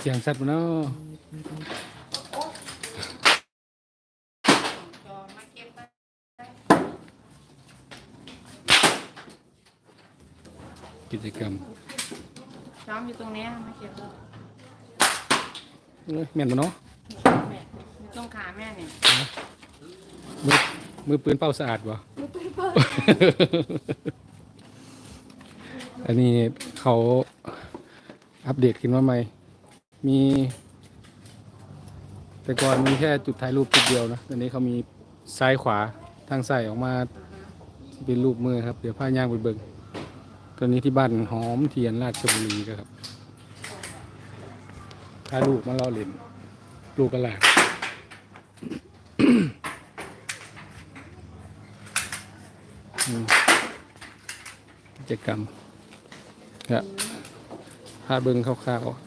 เสียงสัตว์เนาะกิจกรรมซ้อมอยู่ตรงนี้มาเก็บแล้วเอ้ยแม่นบ่เนาะแม่อยู่ตรงขาแม่เนี่ยมือมือปืนเป้าสะอาดบ่อันนี้เขา อัปเดตขึ้นมาใหม่ มี แต่ก่อนมีแค่จุดถ่ายรูปจุดเดียวนะตอนนี้เขามีซ้ายขวาทางซ้ายออกมาเป็นรูปมือครับ เดี๋ยวพาย่างไปเบิงตอนนี้ที่บ้านหอมเทียนราชบุรีนะครับถ้าลูกมาล่อเล่นลูกกระลามกิจกรรมครับ พาเบิ่งคร่าวๆ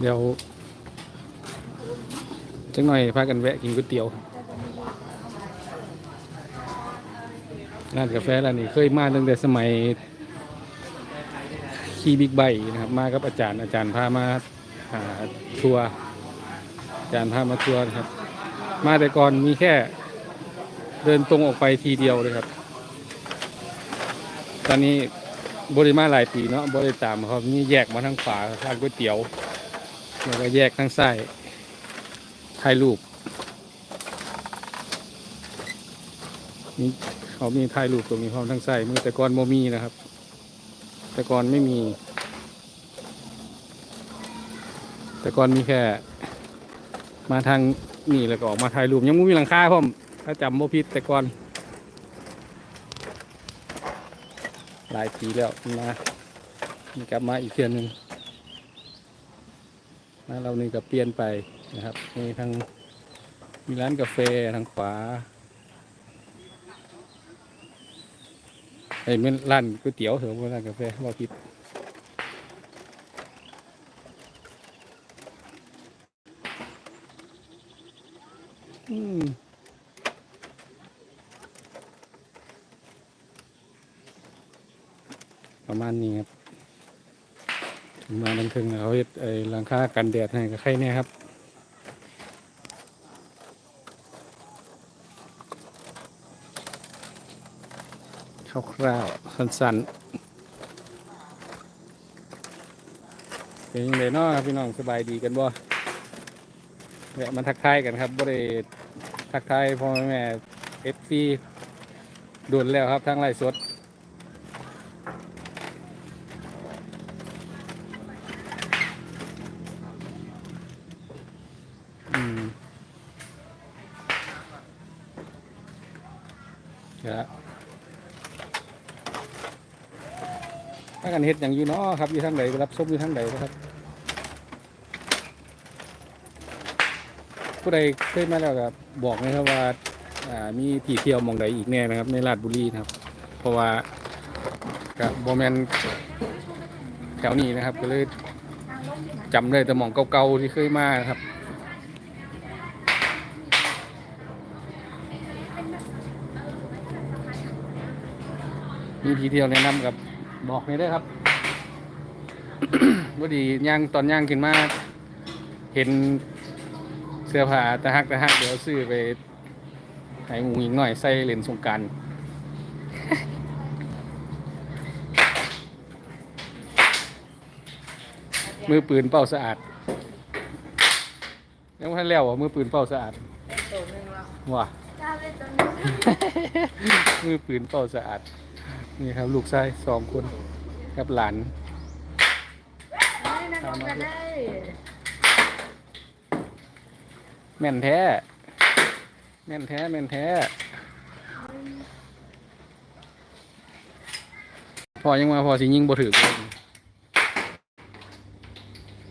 เดี๋ยวจังหน่อยพากันแวะกินก๋วยเตี๋ยวร้านกาแฟร้านนี้เคยมาตั้งแต่สมัยขี่บิ๊กไบค์นะครับ มากับอาจารย์อาจารย์พามาหาทัวร์อาจารย์พามาทัวร์นะครับ มาแต่ก่อนมีแค่เดินตรงออกไปทีเดียวเลยครับ ตอนนี้บริมาหลายปีเนาะบริตามเขามีแยกมาทางขวาทางก๋วยเตี๋ยว แล้วก็แยกทางซ้ายถ่ายรูปนี่เขามีถ่ายรูปตรงนี้พร้อมทางซ้ายมือแต่ก่อนโมมีนะครับ แต่ก่อนไม่มี แต่ก่อนมีแค่มาทาง นี่แล้วก็ออกมาถ่ายรูปยังไม่มีหลังคาพ่อมถ้าจำโมพิษแต่ก่อนหลายปีแล้วมานี่กลับมาอีกเทือนหนึ่งนะเรานี่ก็เปลี่ยนไปนะครับมีทางมีร้านกาแฟทางขวาไอ้เป็นร้านก๋วยเตี๋ยวเถอะร้านกาแฟว่าผิด ประมาณนี้ครับ มาดังทึงเขาเฮ็ดไอ้หลังคากันแดดให้กับใครเนี่ยครับคร่าวๆสั้นๆเป็นยังไงเนาะครับพี่น้องสบายดีกันบ่แวะมาทักทายกันครับบ่ได้ ทักทายพ่อแม่เอฟซีด่วนแล้วครับทางไลฟ์สดครับถ้ากันเฮ็ดอย่างอยู่เนาะครับอยู่ทางใดรับชมอยู่ทางใดนะครับ ผู้ใดเคยมาแล้วก็บอกนะครับว่าอ่ามีที่เที่ยวหมองใดอีกแน่นะครับ ในราชบุรีนะครับ เพราะว่ากับบอแมนแถวนี้นะครับ ก็เลยจำได้แต่หมองเก่าๆที่เคยมาครับ มีทีเดียวแนะนำกับบอกนี่ได้อครับว่ดีย่างตอนย่างขึ้นมาเห็น สื้อผ้าตะฮักตะฮักเดี๋ยวซื้อไปให้หมูอีกหน่อยใส่เหรียญสงกรารมือปืนเป้าสะอาดยังไม่ทันแล้วอะมือปืนเป้าสะอาดตัวหนึงแล้วว่ะจ้าเลยตัวนึงมือปืนเป่าสะอาด นี่ครับลูกชายสองคนกับหลานไม่นะก็จะได้ แม่นแท้ แม่นแท้ แม่นแท้พอยังมาพอสิยิงบ่ถือเลย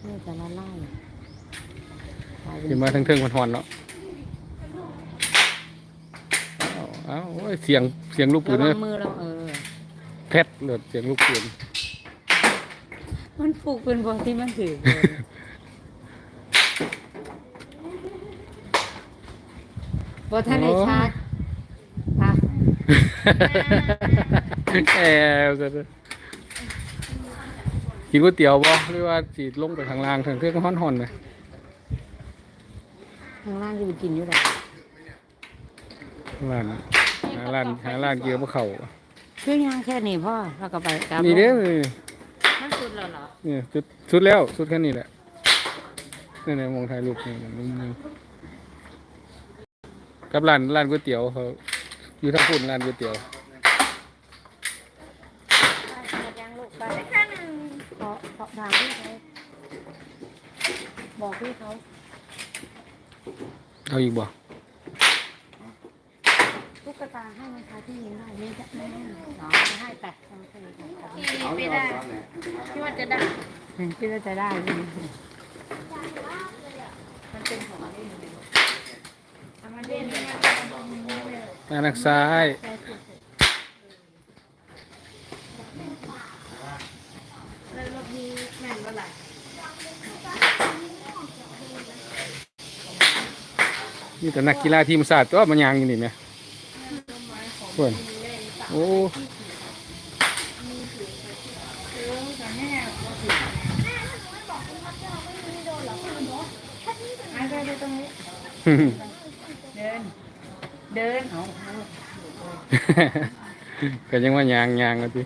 นี่จะละลายขึ้นมาทั้งเทิงพันหอนเนาะเอาเอาโอ้ยเสียงเสียงลูกปืระนวัเนี่ยงมือเราเออแพทเลยเสียงลูกปืนมันปลูกเป็นบอที่มันถือเลย อ บ่ทันได้ชาร์จค่ะแอบกันกินก๋วยเตี๋ยวบ่หรือว่าจีลงไปข้างล่างทางเครื่องฮ้อนๆเลยข้างล่างจะไปกินอยู่แล้วร้านหาร้านหาร้านเกี๊ยวบ่เข้าคือย่างแค่นี้พ่อแล้วก็ไปกลับนี่เด้อมันสุดแล้วเหรอนี่สุดสุดแล้วสุดแค่นี้แหละนี่ในมองถ่ายรูปนี่มุมหนึง กับร้านร้านก๋วยเตี๋ยวเขาอยู่ทางพุ่นร้านก๋วยเตี๋ยวยังลูกไปแค่หนึ่งขอขอถามพี่เขาบอกพี่เขาเอาอีกบ่ตุ๊กตาให้ไหมคะที่ยิงได้ไม่ได้ไม่ได้หรอให้ไปทำแค่นี้ค่ะไม่ได้ที่ว่าจะได้คิดว่าจะได้ไหมมันเป็นของอะไร ด้านซ้ายแล้วรอบนี้แม่นว่าไหรนี่แต่นักกีฬาทีมชาติตัวมันยางอยู่นี่แหมเพิ่นโอ้ไดิน เดินเอาก็ยังว่ายางยางกันสิ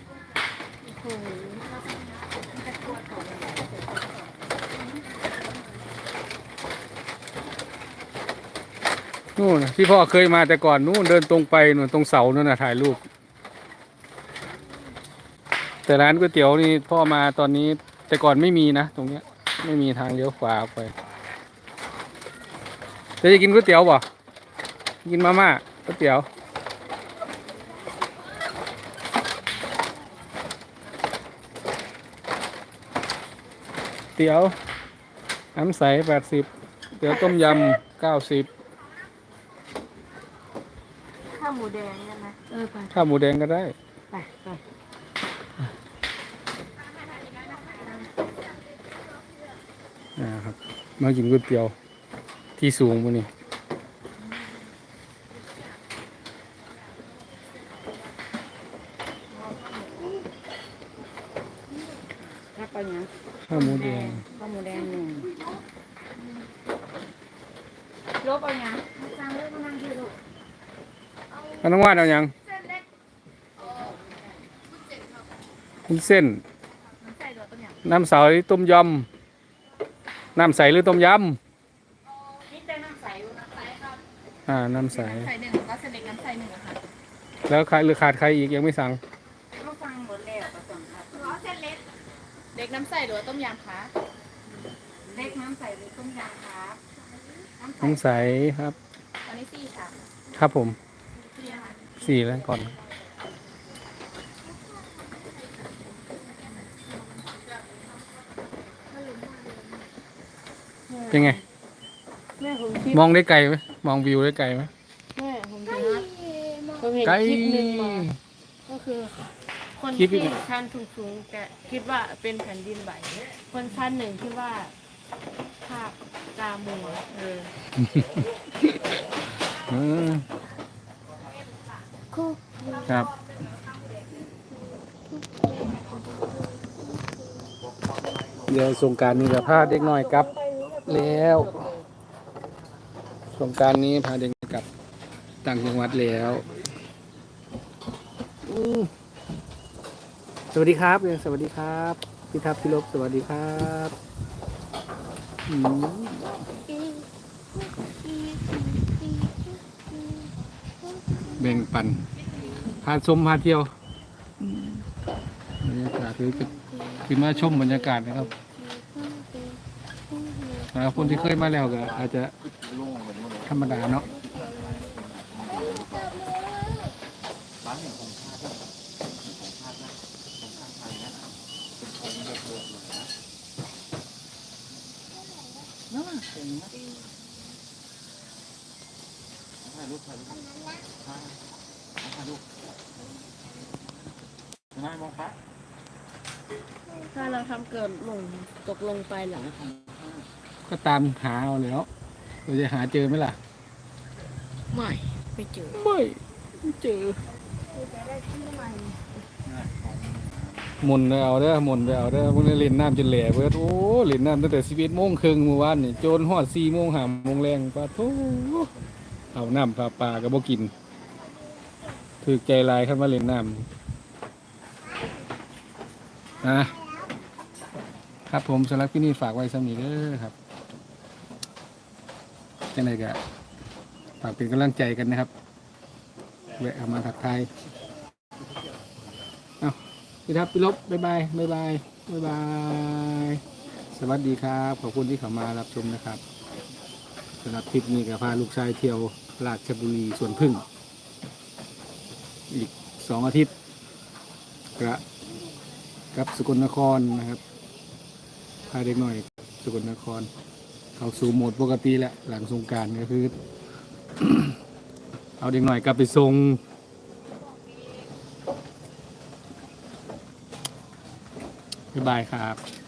นู่นที่พ่อเคยมาแต่ก่อนนู่นเดินตรงไปนู่นตรงเสานู่นน่ะถ่ายรูปแต่ร้านก๋วยเตี๋ยวนี่พ่อมาตอนนี้แต่ก่อนไม่มีนะตรงเนี้ย ไม่มีทางเลี้ยวขวาไปจะกินก๋วยเตี๋ยวบ่ กินมาม่าก๋วยเตี๋ยวเตี๋ยวน้ำใสแปดสิบเตี๋ยวต้มยำเก้าสิบข้าวหมูแดงเนี่ยนะเออไปข้าวหมูแดงก็ได้ ไปไปนะครับมากินก๋วยเตี๋ยวที่สูงพวกนี้ รับไปยัง ข้าวหมูแดง ข้าวหมูแดงหนึ่ง ลบเอายังสั่งเลิกมานั่งที่ลูกเอาน้องวาดเอายังคุณเส้นใส่ตัวต้มยน้ำใสต้มยำ น้ำใสหรือต้มยำนี่แต่น้ำใสอยู่น้ำใสครับำ อ่า น้ำใส น้ำใสหนึ่งก็เสด็จน้ำใสหนึ่งอะค่ะแล้วใครหรือขาดใครอีกยังไม่สั่ง ก็ฟังหมดแล้วก็ส่งครับอ๋อเส้นเล็กเล็กน้ำใสหรือว่าต้มยำคะเล็กน้ำใสหรือต้มยำครับ น้ำใสครับอันนี้สี่ค่ะครับผม สี่ค่ะสี่แล้วก่อน เป็นไง แม่ผมคิดมองได้ไกลไหมมองวิวได้ไกลไหมแม่ผมคิดว่าผมเห็นไกล คลิปหนึ่งมาก็คือ คนคลิปอีที่กชันสูงๆแต่คิดว่าเป็นแผ่นดินไหวคนชันหนึ่งคิดว่าภาพ ตามัวเออเออครับ เดี๋ยวสงกรารนี้จะพาเด็กน้อยกลับ แล้วสงกรารนี้พาเด็กน้อยกลับต่างจังหวัดแล้วสวัสดีครับเรียนสวัสดีครับพี่ทัพพี่ลบสวัสดีครับ แบ่งปันพาชมพาเที่ยวบรรยากาศคือคือมาชมบรรยากาศนะครับสำหรับคนที่เคยมาแล้วก็อาจจะธรรมดาเนาะ ถ้าเราทำเกิดลงตกลงไปหลังก็ตามหาเอาแล้วเราจะหาเจอไหมล่ะ ไม่ไม่เจอ ไม่ ไม่เจอจะได้ชื่ใหม่ หมุนไปเอาเด้อหมุนไปเอาเด้อพวกนี้เล่นน้ำจนแหล่เบิดโอ้เล่นน้ำตั้งแต่11โมงครึ่งเมื่อวานนี่โจนฮอด4โมง5โมงแรงปะโถเอาน้ำปลาปลาก็บ่กินถูกใจลายคันมาเล่นน้ำนะครับผมสำหรับที่นี่ฝากไว้สำนีเด้อครับจังไดก็ฝากเป็นกำลังใจกันนะครับแวะเข้ามาทักทาย พี่ทับพี่ลบบายบายบายบายบายบาย สวัสดีครับ ขอบคุณที่เข้ามารับชมนะครับสำหรับทริปนี้ก็พาลูกชายเที่ยวราชบุรีสวนพึ่ง อีกสองอาทิตย์กะกับสกลนครนะครับพาเด็กหน่อยสกลนคร เข้าสู่โหมดปกติแล้วหลังสงการก็คือ เอาเด็กหน่อยกลับไปทรง บ๊ายบายครับ